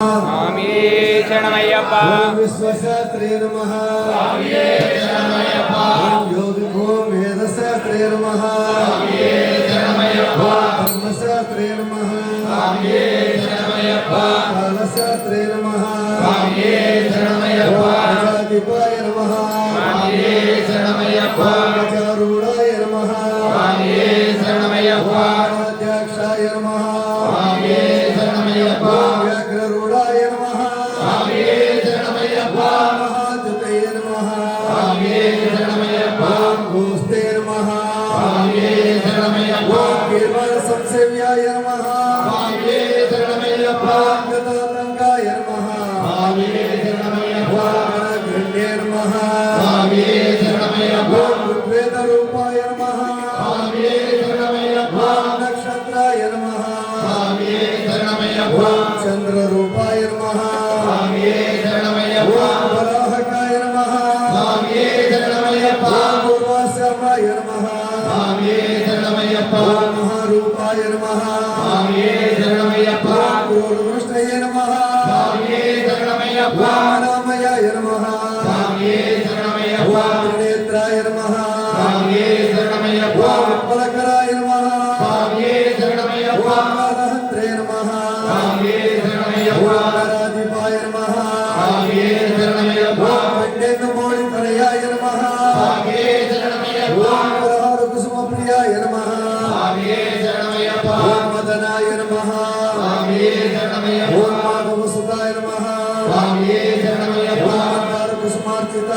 స్వామి శరణమయ్యప్ప ఓం విశ్వశాస్త్రే నమః ఓం యోగికో వేదశాస్త్రే నమః ఓం ధర్మశాస్త్రే నమః ఓం కాలశాస్త్రే నమః ఓం ప్రజాధిపాయ కేవల సంసేవ్యాయ Maharaj.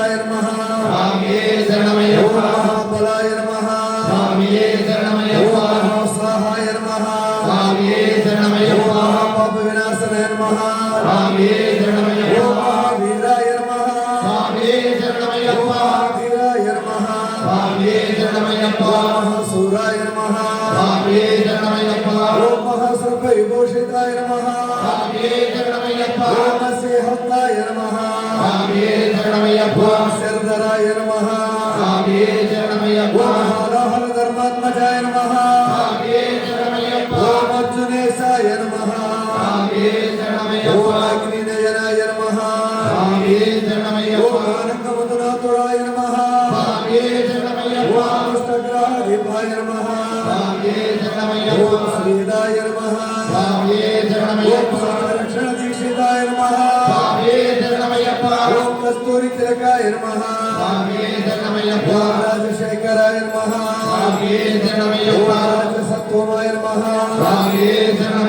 కుసుమార్చితాయ నమః ఓం మహాబలాయ నమః మహాసాహాయ నమః మహాపాప వినాశనాయ నమః మహావీరాయ నమః ఓం మహాధీరాయ నమః ఓం మహాసూరాయ నమః మహాసర్ప విభూషితాయ నమః ఓం శ్రీదాయ నమః ఓం సర్వరక్షణ దీక్షితాయ నమః ఓం కస్తూరి తిలకాయ నమః ఓం రాజశేఖరాయ నమః ఓం రాజసత్వమాయ నమః ఓం రాజరాజార్చితాయ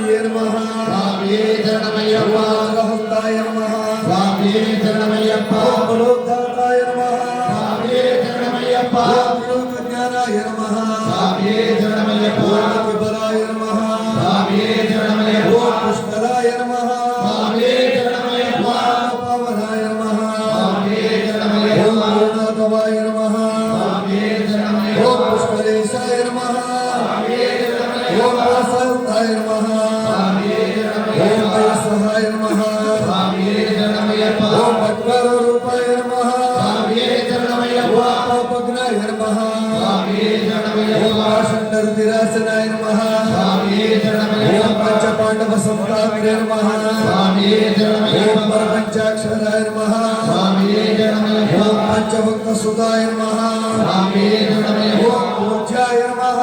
ఖడ్గపాణియే నమః ఓం రహస్తాయ నమః ఓం బలోద్ధాతాయ నమః ఓం యోగజ్ఞానాయ నమః ఓం విబలాయ నమః ఓం పుష్కరాయ నమః ఓం పవనాయ నమః ఓం అరుణాకవాయ నమః ఓం పుష్కరేశాయ నమః ఓం వాసవతాయ నమః ఓం ఓం ఆషండరుతిరాసనాయ నమః ఓం పంచపాండవ సంతాగ్రే నమః ఓం పరపంచాక్షరాయ నమః ఓం పంచభక్త సుధాయ నమః ఓం పూజ్యాయ నమః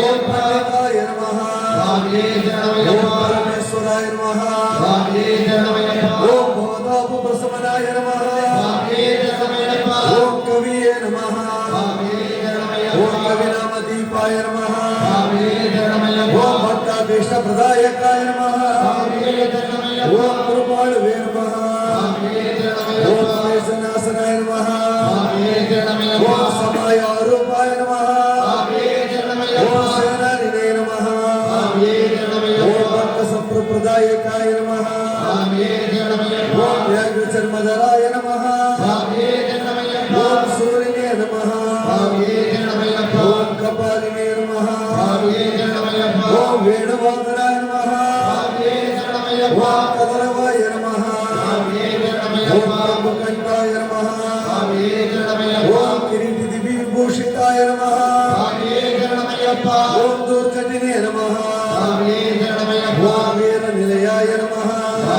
ఓం పండితాయ నమః ఓం పరమేశ్వరాయ నమః భక్తాభీష్ట ప్రదాయకాయ నమః ఓం కృపాళువే నమః ఓం క్లేశనాశనాయ నమః ఓం సమయారూపాయ నమః ఓం సేనానినే నమః ఓం భక్త సంప్రదాయకాయ నమః మదరాయ నమ ఓం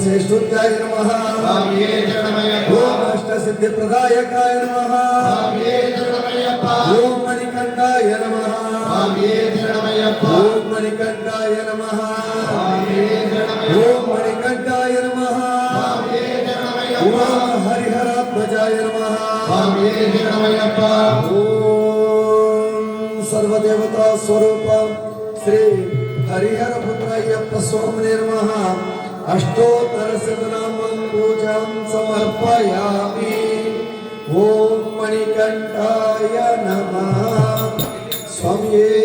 శ్రేష్ఠుత్యాయ నమ. ఓం అష్టసిద్ధి ప్రదాయకాయ నమ. ఓం మణికంఠాయ నమ. ఓం మణికంఠాయ నమ. ఓం మణికంఠాయ నమ. ఓం హరిహరాత్మజాయ నమ. ఓం సర్వదేవతా స్వరూప శ్రీ హరిహర పుత్రయ్యప్ప స్వామినే నమ. అష్టోత్తర శతనామం పూజాం సమర్పయామి ఓం మణికంఠాయ నమ స్వామియే